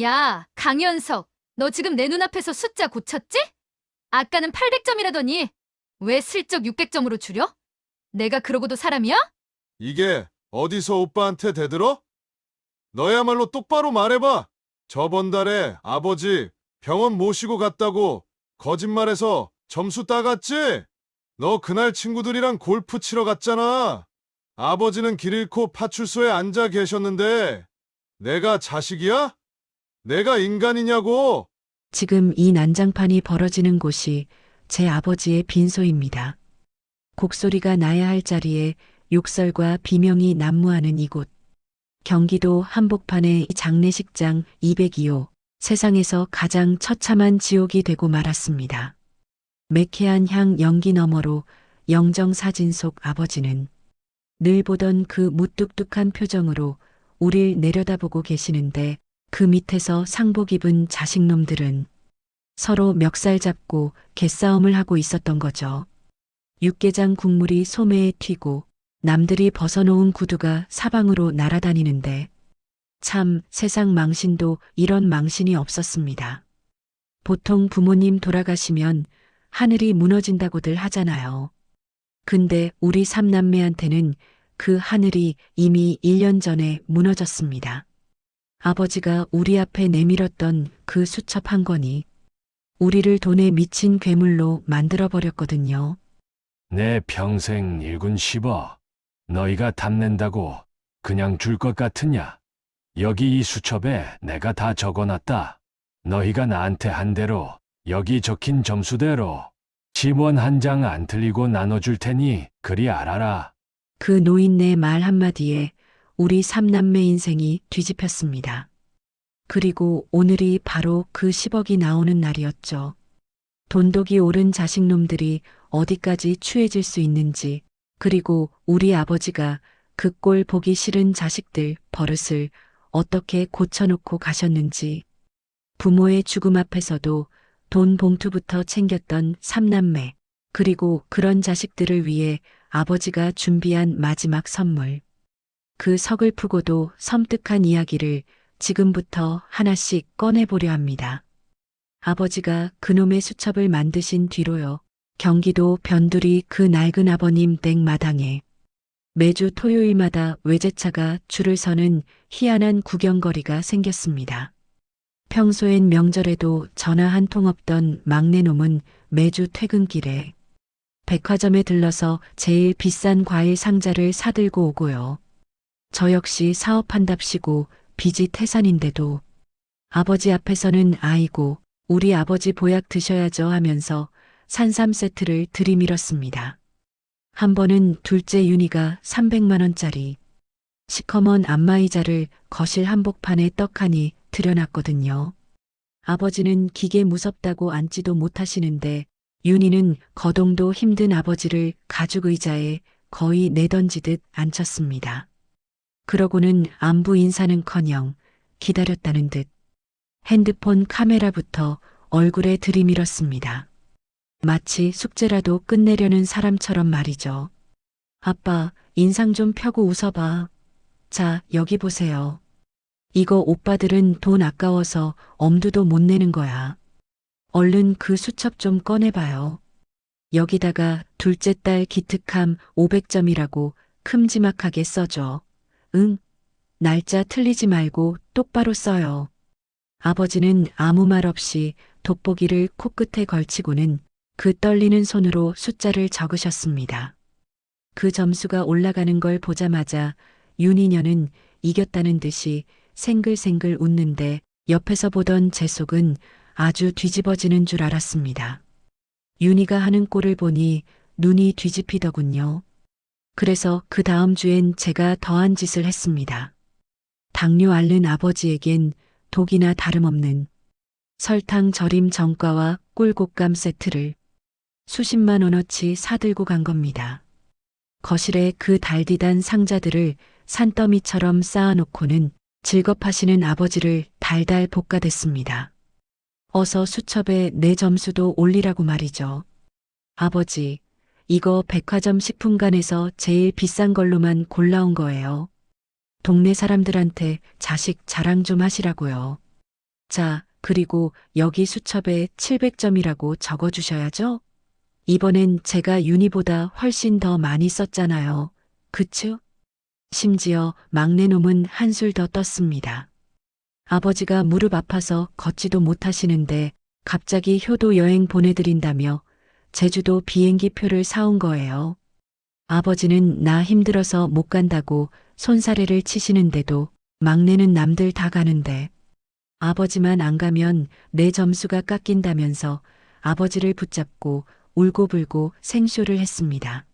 야, 강현석. 너 지금 내 눈앞에서 숫자 고쳤지? 아까는 800점이라더니 왜 슬쩍 600점으로 줄여? 내가 그러고도 사람이야? 이게 어디서 오빠한테 대들어? 너야말로 똑바로 말해봐. 저번 달에 아버지 병원 모시고 갔다고 거짓말해서 점수 따갔지? 너 그날 친구들이랑 골프 치러 갔잖아. 아버지는 길 잃고 파출소에 앉아 계셨는데 내가 자식이야? 내가 인간이냐고? 지금 이 난장판이 벌어지는 곳이 제 아버지의 빈소입니다. 곡소리가 나야 할 자리에 욕설과 비명이 난무하는 이곳. 경기도 한복판의 장례식장 202호. 세상에서 가장 처참한 지옥이 되고 말았습니다. 매캐한 향 연기 너머로 영정 사진 속 아버지는 늘 보던 그 무뚝뚝한 표정으로 우릴 내려다보고 계시는데 그 밑에서 상복 입은 자식놈들은 서로 멱살 잡고 개싸움을 하고 있었던 거죠. 육개장 국물이 소매에 튀고 남들이 벗어놓은 구두가 사방으로 날아다니는데 참 세상 망신도 이런 망신이 없었습니다. 보통 부모님 돌아가시면 하늘이 무너진다고들 하잖아요. 근데 우리 삼남매한테는 그 하늘이 이미 1년 전에 무너졌습니다. 아버지가 우리 앞에 내밀었던 그 수첩 한 권이 우리를 돈에 미친 괴물로 만들어버렸거든요. 내 평생 일군 씹어. 너희가 담낸다고 그냥 줄 것 같으냐? 여기 이 수첩에 내가 다 적어놨다. 너희가 나한테 한 대로 여기 적힌 점수대로 지원 한 장 안 틀리고 나눠줄 테니 그리 알아라. 그 노인네 말 한마디에 우리 삼남매 인생이 뒤집혔습니다. 그리고 오늘이 바로 그 10억이 나오는 날이었죠. 돈독이 오른 자식놈들이 어디까지 추해질 수 있는지, 그리고 우리 아버지가 그 꼴 보기 싫은 자식들 버릇을 어떻게 고쳐놓고 가셨는지, 부모의 죽음 앞에서도 돈 봉투부터 챙겼던 삼남매, 그리고 그런 자식들을 위해 아버지가 준비한 마지막 선물. 그 서글프고도 섬뜩한 이야기를 지금부터 하나씩 꺼내보려 합니다. 아버지가 그놈의 수첩을 만드신 뒤로요. 경기도 변두리 그 낡은 아버님 댁 마당에 매주 토요일마다 외제차가 줄을 서는 희한한 구경거리가 생겼습니다. 평소엔 명절에도 전화 한 통 없던 막내놈은 매주 퇴근길에 백화점에 들러서 제일 비싼 과일 상자를 사들고 오고요. 저 역시 사업한답시고 빚이 태산인데도 아버지 앞에서는 아이고 우리 아버지 보약 드셔야죠 하면서 산삼 세트를 들이밀었습니다. 한 번은 둘째 윤희가 300만 원짜리 시커먼 안마의자를 거실 한복판에 떡하니 들여놨거든요. 아버지는 기계 무섭다고 앉지도 못하시는데 윤희는 거동도 힘든 아버지를 가죽 의자에 거의 내던지듯 앉혔습니다. 그러고는 안부 인사는커녕 기다렸다는 듯 핸드폰 카메라부터 얼굴에 들이밀었습니다. 마치 숙제라도 끝내려는 사람처럼 말이죠. 아빠, 인상 좀 펴고 웃어봐. 자, 여기 보세요. 이거 오빠들은 돈 아까워서 엄두도 못 내는 거야. 얼른 그 수첩 좀 꺼내봐요. 여기다가 둘째 딸 기특함 500점이라고 큼지막하게 써줘. 응. 날짜 틀리지 말고 똑바로 써요. 아버지는 아무 말 없이 돋보기를 코끝에 걸치고는 그 떨리는 손으로 숫자를 적으셨습니다. 그 점수가 올라가는 걸 보자마자 윤희녀는 이겼다는 듯이 생글생글 웃는데 옆에서 보던 제 속은 아주 뒤집어지는 줄 알았습니다. 윤희가 하는 꼴을 보니 눈이 뒤집히더군요. 그래서 그 다음 주엔 제가 더한 짓을 했습니다. 당뇨 앓는 아버지에겐 독이나 다름없는 설탕 절임 정가와 꿀곶감 세트를 수십만 원어치 사들고 간 겁니다. 거실에 그 달디단 상자들을 산더미처럼 쌓아놓고는 즐겁하시는 아버지를 달달 볶아댔습니다. 어서 수첩에 내 점수도 올리라고 말이죠. 아버지, 이거 백화점 식품관에서 제일 비싼 걸로만 골라온 거예요. 동네 사람들한테 자식 자랑 좀 하시라고요. 자, 그리고 여기 수첩에 700점이라고 적어 주셔야죠? 이번엔 제가 윤희보다 훨씬 더 많이 썼잖아요. 그쵸? 심지어 막내놈은 한술 더 떴습니다. 아버지가 무릎 아파서 걷지도 못하시는데 갑자기 효도 여행 보내드린다며 제주도 비행기 표를 사온 거예요. 아버지는 나 힘들어서 못 간다고 손사래를 치시는데도 막내는 남들 다 가는데 아버지만 안 가면 내 점수가 깎인다면서 아버지를 붙잡고 울고불고 생쇼를 했습니다.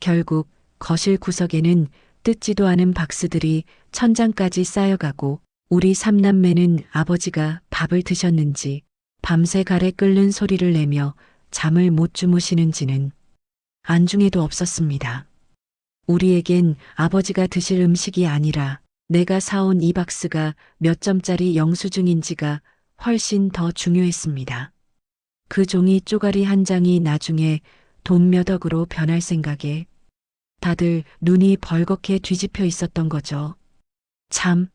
결국 거실 구석에는 뜯지도 않은 박스들이 천장까지 쌓여가고 우리 삼남매는 아버지가 밥을 드셨는지 밤새 가래 끓는 소리를 내며 잠을 못 주무시는지는 안중에도 없었습니다. 우리에겐 아버지가 드실 음식이 아니라 내가 사온 이 박스가 몇 점짜리 영수증인지가 훨씬 더 중요했습니다. 그 종이 쪼가리 한 장이 나중에 돈 몇 억으로 변할 생각에 다들 눈이 벌겋게 뒤집혀 있었던 거죠. 참,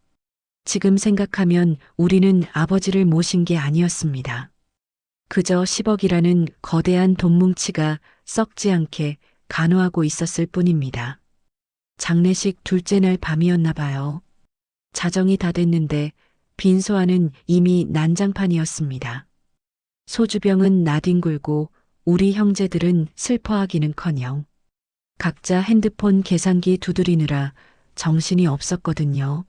지금 생각하면 우리는 아버지를 모신 게 아니었습니다. 그저 10억이라는 거대한 돈 뭉치가 썩지 않게 간호하고 있었을 뿐입니다. 장례식 둘째 날 밤이었나 봐요. 자정이 다 됐는데 빈소안은 이미 난장판이었습니다. 소주병은 나뒹굴고 우리 형제들은 슬퍼하기는커녕 각자 핸드폰 계산기 두드리느라 정신이 없었거든요.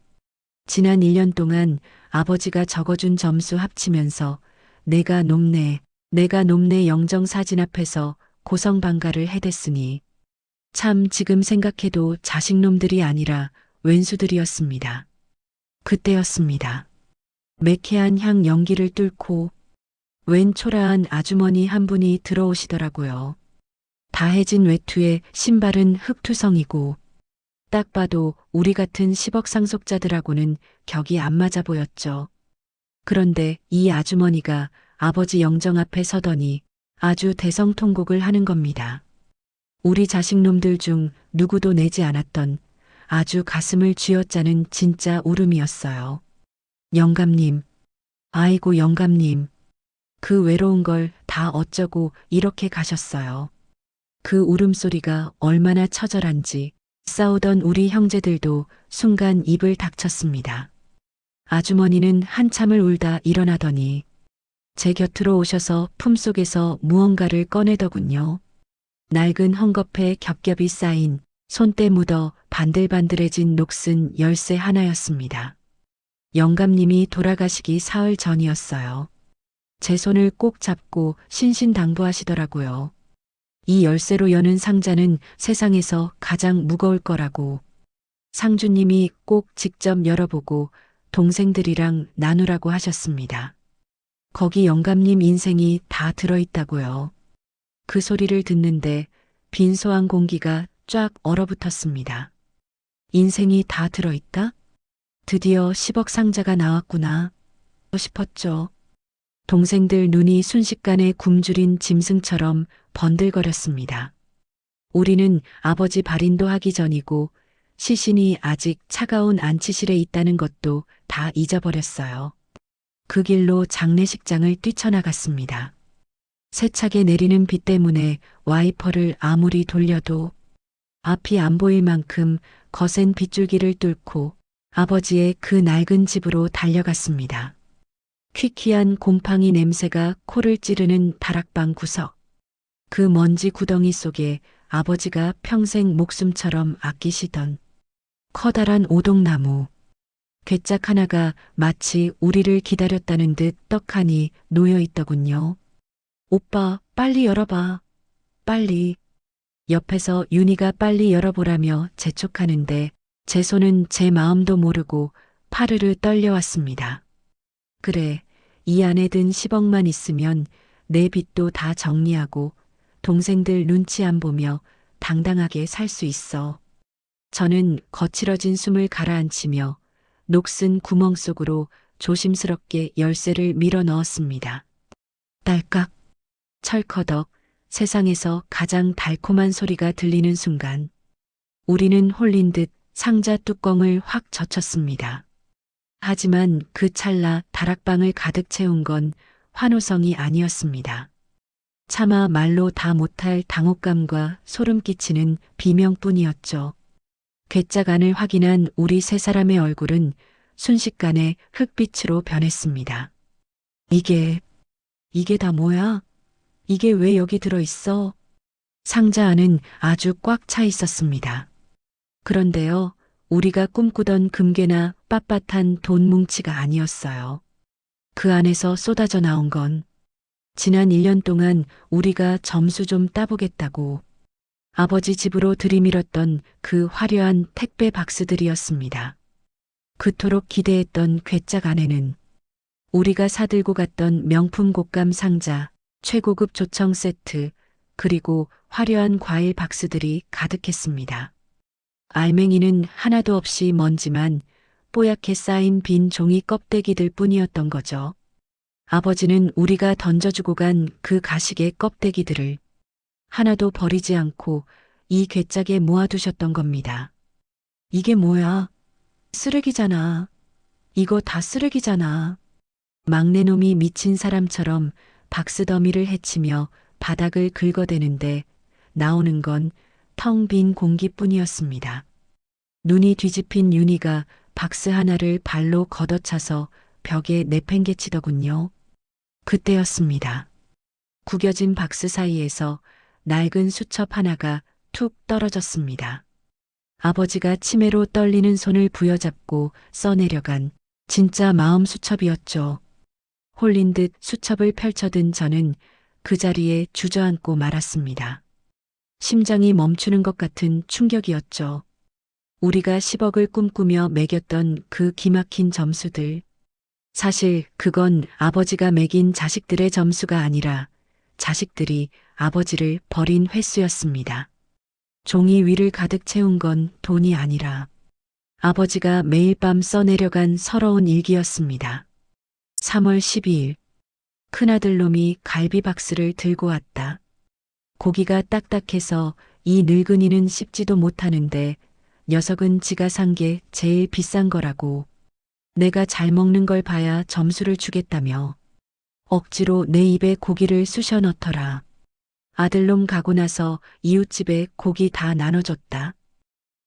지난 1년 동안 아버지가 적어준 점수 합치면서 내가 높네, 내가 높네 영정 사진 앞에서 고성방가를 해댔으니 참 지금 생각해도 자식놈들이 아니라 왼수들이었습니다. 그때였습니다. 매캐한 향 연기를 뚫고 웬 초라한 아주머니 한 분이 들어오시더라고요. 다해진 외투에 신발은 흙투성이고 딱 봐도 우리 같은 10억 상속자들하고는 격이 안 맞아 보였죠. 그런데 이 아주머니가 아버지 영정 앞에 서더니 아주 대성통곡을 하는 겁니다. 우리 자식놈들 중 누구도 내지 않았던 아주 가슴을 쥐어짜는 진짜 울음이었어요. 영감님, 아이고 영감님, 그 외로운 걸 다 어쩌고 이렇게 가셨어요. 그 울음소리가 얼마나 처절한지 싸우던 우리 형제들도 순간 입을 닥쳤습니다. 아주머니는 한참을 울다 일어나더니 제 곁으로 오셔서 품속에서 무언가를 꺼내더군요. 낡은 헝겊에 겹겹이 쌓인 손때 묻어 반들반들해진 녹슨 열쇠 하나였습니다. 영감님이 돌아가시기 사흘 전이었어요. 제 손을 꼭 잡고 신신당부하시더라고요. 이 열쇠로 여는 상자는 세상에서 가장 무거울 거라고. 상주님이 꼭 직접 열어보고 동생들이랑 나누라고 하셨습니다. 거기 영감님 인생이 다 들어있다고요. 그 소리를 듣는데 빈소한 공기가 쫙 얼어붙었습니다. 인생이 다 들어있다? 드디어 10억 상자가 나왔구나. 싶었죠. 동생들 눈이 순식간에 굶주린 짐승처럼 번들거렸습니다. 우리는 아버지 발인도 하기 전이고 시신이 아직 차가운 안치실에 있다는 것도 다 잊어버렸어요. 그 길로 장례식장을 뛰쳐나갔습니다. 세차게 내리는 비 때문에 와이퍼를 아무리 돌려도 앞이 안 보일 만큼 거센 빗줄기를 뚫고 아버지의 그 낡은 집으로 달려갔습니다. 퀴퀴한 곰팡이 냄새가 코를 찌르는 다락방 구석. 그 먼지 구덩이 속에 아버지가 평생 목숨처럼 아끼시던 커다란 오동나무. 괴짝 하나가 마치 우리를 기다렸다는 듯 떡하니 놓여 있더군요. 오빠, 빨리 열어봐. 빨리. 옆에서 윤희가 빨리 열어보라며 재촉하는데 제 손은 제 마음도 모르고 파르르 떨려왔습니다. 그래, 이 안에 든 10억만 있으면 내 빚도 다 정리하고 동생들 눈치 안 보며 당당하게 살 수 있어. 저는 거칠어진 숨을 가라앉히며 녹슨 구멍 속으로 조심스럽게 열쇠를 밀어 넣었습니다. 딸깍, 철커덕, 세상에서 가장 달콤한 소리가 들리는 순간, 우리는 홀린 듯 상자 뚜껑을 확 젖혔습니다. 하지만 그 찰나 다락방을 가득 채운 건 환호성이 아니었습니다. 차마 말로 다 못할 당혹감과 소름 끼치는 비명뿐이었죠. 괴짝 안을 확인한 우리 세 사람의 얼굴은 순식간에 흑빛으로 변했습니다. 이게, 이게 다 뭐야? 이게 왜 여기 들어있어? 상자 안은 아주 꽉 차 있었습니다. 그런데요, 우리가 꿈꾸던 금괴나 빳빳한 돈 뭉치가 아니었어요. 그 안에서 쏟아져 나온 건 지난 1년 동안 우리가 점수 좀 따보겠다고 아버지 집으로 들이밀었던 그 화려한 택배 박스들이었습니다. 그토록 기대했던 괴짝 안에는 우리가 사들고 갔던 명품 곡감 상자, 최고급 조청 세트, 그리고 화려한 과일 박스들이 가득했습니다. 알맹이는 하나도 없이 먼지만 뽀얗게 쌓인 빈 종이 껍데기들 뿐이었던 거죠. 아버지는 우리가 던져주고 간 그 가식의 껍데기들을 하나도 버리지 않고 이 괴짝에 모아두셨던 겁니다. 이게 뭐야? 쓰레기잖아. 이거 다 쓰레기잖아. 막내놈이 미친 사람처럼 박스 더미를 헤치며 바닥을 긁어대는데 나오는 건 텅 빈 공기뿐이었습니다. 눈이 뒤집힌 윤희가 박스 하나를 발로 걷어차서 벽에 내팽개치더군요. 그때였습니다. 구겨진 박스 사이에서 낡은 수첩 하나가 툭 떨어졌습니다. 아버지가 치매로 떨리는 손을 부여잡고 써내려간 진짜 마음 수첩이었죠. 홀린 듯 수첩을 펼쳐든 저는 그 자리에 주저앉고 말았습니다. 심장이 멈추는 것 같은 충격이었죠. 우리가 10억을 꿈꾸며 매겼던 그 기막힌 점수들. 사실 그건 아버지가 매긴 자식들의 점수가 아니라 자식들이 아버지를 버린 횟수였습니다. 종이 위를 가득 채운 건 돈이 아니라 아버지가 매일 밤 써내려간 서러운 일기였습니다. 3월 12일 큰아들 놈이 갈비 박스를 들고 왔다. 고기가 딱딱해서 이 늙은이는 씹지도 못하는데 녀석은 지가 산 게 제일 비싼 거라고 내가 잘 먹는 걸 봐야 점수를 주겠다며 억지로 내 입에 고기를 쑤셔 넣더라. 아들놈 가고 나서 이웃집에 고기 다 나눠줬다.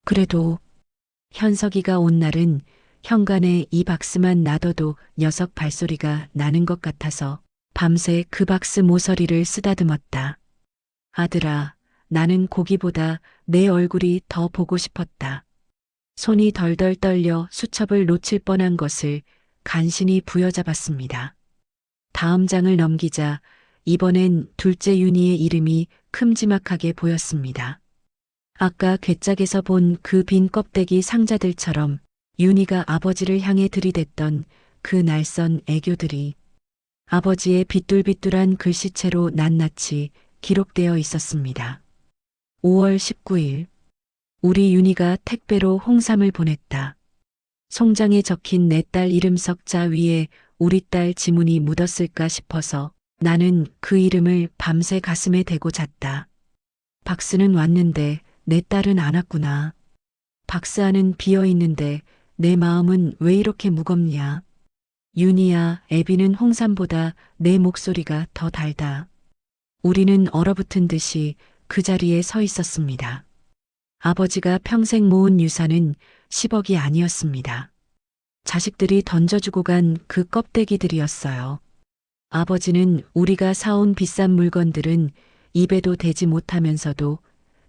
그래도 현석이가 온 날은 현관에 이 박스만 놔둬도 녀석 발소리가 나는 것 같아서 밤새 그 박스 모서리를 쓰다듬었다. 아들아, 나는 고기보다 내 얼굴이 더 보고 싶었다. 손이 덜덜 떨려 수첩을 놓칠 뻔한 것을 간신히 부여잡았습니다. 다음 장을 넘기자 이번엔 둘째 윤희의 이름이 큼지막하게 보였습니다. 아까 괴짝에서 본 그 빈 껍데기 상자들처럼 윤희가 아버지를 향해 들이댔던 그 날선 애교들이 아버지의 비뚤비뚤한 글씨체로 낱낱이 기록되어 있었습니다. 5월 19일 우리 윤희가 택배로 홍삼을 보냈다. 송장에 적힌 내 딸 이름 석자 위에 우리 딸 지문이 묻었을까 싶어서 나는 그 이름을 밤새 가슴에 대고 잤다. 박스는 왔는데 내 딸은 안 왔구나. 박스 안은 비어 있는데 내 마음은 왜 이렇게 무겁냐. 윤희야, 애비는 홍삼보다 내 목소리가 더 달다. 우리는 얼어붙은 듯이 그 자리에 서 있었습니다. 아버지가 평생 모은 유산은 10억이 아니었습니다. 자식들이 던져주고 간 그 껍데기들이었어요. 아버지는 우리가 사온 비싼 물건들은 입에도 대지 못하면서도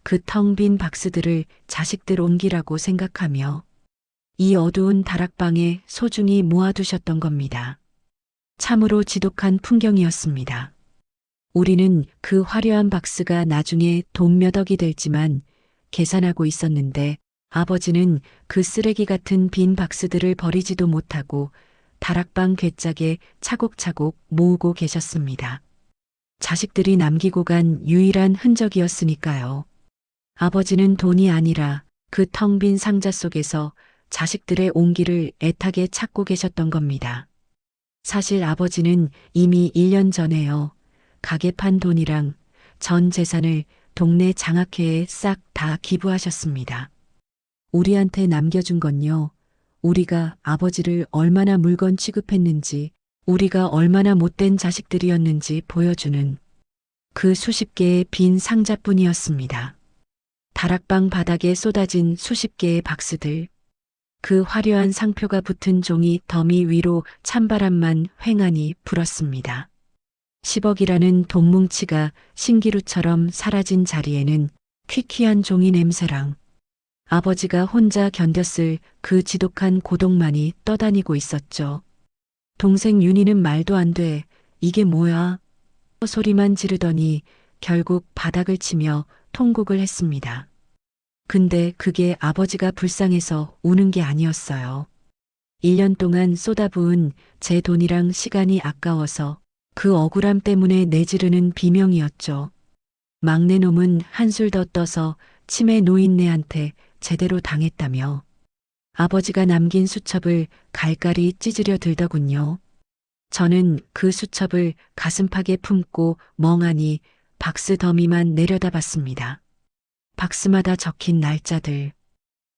그 텅 빈 박스들을 자식들 옮기라고 생각하며 이 어두운 다락방에 소중히 모아두셨던 겁니다. 참으로 지독한 풍경이었습니다. 우리는 그 화려한 박스가 나중에 돈 몇 억이 될지만 계산하고 있었는데 아버지는 그 쓰레기 같은 빈 박스들을 버리지도 못하고 다락방 괴짝에 차곡차곡 모으고 계셨습니다. 자식들이 남기고 간 유일한 흔적이었으니까요. 아버지는 돈이 아니라 그 텅 빈 상자 속에서 자식들의 온기를 애타게 찾고 계셨던 겁니다. 사실 아버지는 이미 1년 전에요. 가게 판 돈이랑 전 재산을 동네 장학회에 싹 다 기부하셨습니다. 우리한테 남겨준 건요. 우리가 아버지를 얼마나 물건 취급했는지, 우리가 얼마나 못된 자식들이었는지 보여주는 그 수십 개의 빈 상자뿐이었습니다. 다락방 바닥에 쏟아진 수십 개의 박스들, 그 화려한 상표가 붙은 종이 더미 위로 찬바람만 횡하니 불었습니다. 10억이라는 돈뭉치가 신기루처럼 사라진 자리에는 퀴퀴한 종이 냄새랑 아버지가 혼자 견뎠을 그 지독한 고독만이 떠다니고 있었죠. 동생 윤희는 말도 안 돼. 이게 뭐야? 소리만 지르더니 결국 바닥을 치며 통곡을 했습니다. 근데 그게 아버지가 불쌍해서 우는 게 아니었어요. 1년 동안 쏟아부은 제 돈이랑 시간이 아까워서 그 억울함 때문에 내지르는 비명이었죠. 막내 놈은 한술 더 떠서 치매 노인네한테 제대로 당했다며 아버지가 남긴 수첩을 갈갈이 찢으려 들더군요. 저는 그 수첩을 가슴팍에 품고 멍하니 박스 더미만 내려다봤습니다. 박스마다 적힌 날짜들.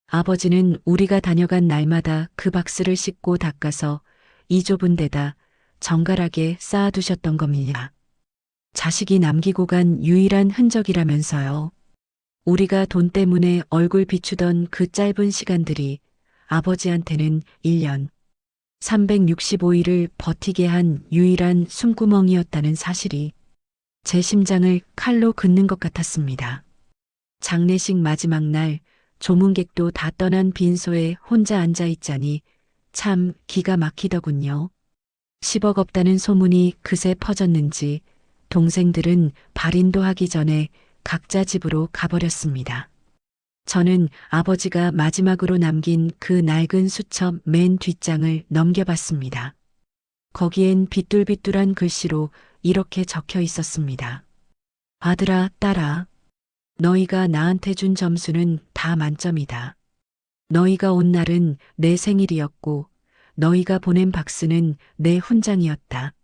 아버지는 우리가 다녀간 날마다 그 박스를 씻고 닦아서 이 좁은 데다 정갈하게 쌓아두셨던 겁니다. 자식이 남기고 간 유일한 흔적이라면서요. 우리가 돈 때문에 얼굴 비추던 그 짧은 시간들이 아버지한테는 1년 365일을 버티게 한 유일한 숨구멍이었다는 사실이 제 심장을 칼로 긋는 것 같았습니다. 장례식 마지막 날 조문객도 다 떠난 빈소에 혼자 앉아 있자니 참 기가 막히더군요. 10억 없다는 소문이 그새 퍼졌는지 동생들은 발인도 하기 전에 각자 집으로 가버렸습니다. 저는 아버지가 마지막으로 남긴 그 낡은 수첩 맨 뒷장을 넘겨봤습니다. 거기엔 비뚤비뚤한 글씨로 이렇게 적혀 있었습니다. 아들아, 딸아, 너희가 나한테 준 점수는 다 만점이다. 너희가 온 날은 내 생일이었고, 너희가 보낸 박스는 내 훈장이었다.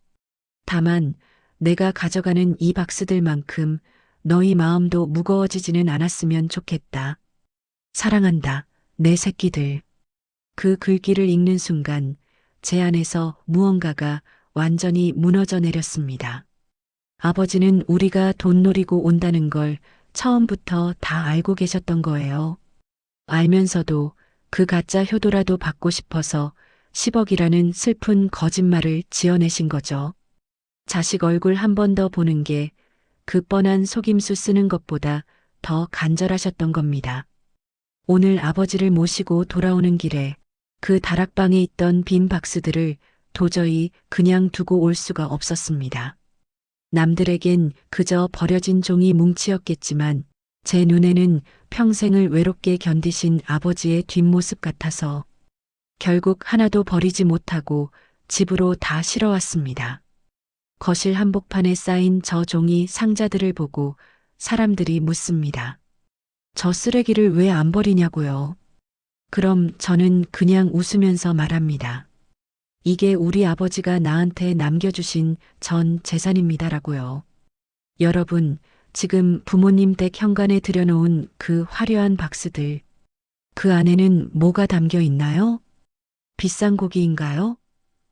다만, 내가 가져가는 이 박스들만큼 너희 마음도 무거워지지는 않았으면 좋겠다. 사랑한다, 내 새끼들. 그 글귀를 읽는 순간 제 안에서 무언가가 완전히 무너져 내렸습니다. 아버지는 우리가 돈 노리고 온다는 걸 처음부터 다 알고 계셨던 거예요. 알면서도 그 가짜 효도라도 받고 싶어서 10억이라는 슬픈 거짓말을 지어내신 거죠. 자식 얼굴 한 번 더 보는 게 그 뻔한 속임수 쓰는 것보다 더 간절하셨던 겁니다. 오늘 아버지를 모시고 돌아오는 길에 그 다락방에 있던 빈 박스들을 도저히 그냥 두고 올 수가 없었습니다. 남들에겐 그저 버려진 종이 뭉치였겠지만 제 눈에는 평생을 외롭게 견디신 아버지의 뒷모습 같아서 결국 하나도 버리지 못하고 집으로 다 실어왔습니다. 거실 한복판에 쌓인 저 종이 상자들을 보고 사람들이 묻습니다. 저 쓰레기를 왜 안 버리냐고요. 그럼 저는 그냥 웃으면서 말합니다. 이게 우리 아버지가 나한테 남겨주신 전 재산입니다라고요. 여러분, 지금 부모님 댁 현관에 들여놓은 그 화려한 박스들, 그 안에는 뭐가 담겨 있나요? 비싼 고기인가요?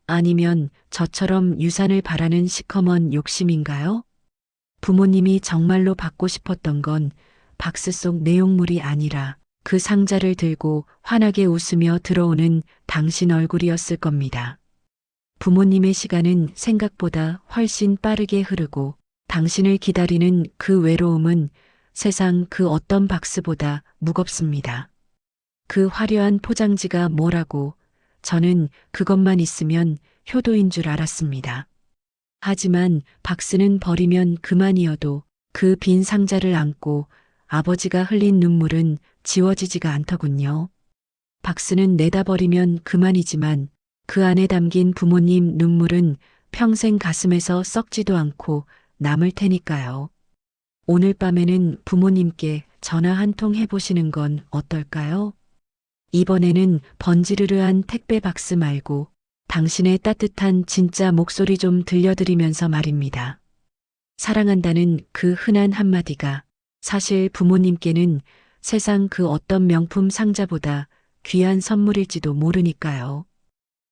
아니면 저처럼 유산을 바라는 시커먼 욕심인가요? 부모님이 정말로 받고 싶었던 건 박스 속 내용물이 아니라 그 상자를 들고 환하게 웃으며 들어오는 당신 얼굴이었을 겁니다. 부모님의 시간은 생각보다 훨씬 빠르게 흐르고 당신을 기다리는 그 외로움은 세상 그 어떤 박스보다 무겁습니다. 그 화려한 포장지가 뭐라고 저는 그것만 있으면 효도인 줄 알았습니다. 하지만 박스는 버리면 그만이어도 그 빈 상자를 안고 아버지가 흘린 눈물은 지워지지가 않더군요. 박스는 내다 버리면 그만이지만 그 안에 담긴 부모님 눈물은 평생 가슴에서 썩지도 않고 남을 테니까요. 오늘 밤에는 부모님께 전화 한 통 해보시는 건 어떨까요? 이번에는 번지르르한 택배 박스 말고 당신의 따뜻한 진짜 목소리 좀 들려드리면서 말입니다. 사랑한다는 그 흔한 한마디가 사실 부모님께는 세상 그 어떤 명품 상자보다 귀한 선물일지도 모르니까요.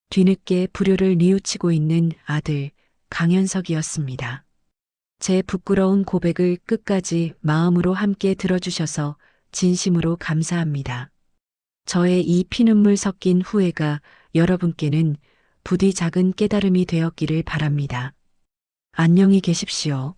뒤늦게 불효를 뉘우치고 있는 아들 강현석이었습니다. 제 부끄러운 고백을 끝까지 마음으로 함께 들어주셔서 진심으로 감사합니다. 저의 이 피눈물 섞인 후회가 여러분께는 부디 작은 깨달음이 되었기를 바랍니다. 안녕히 계십시오.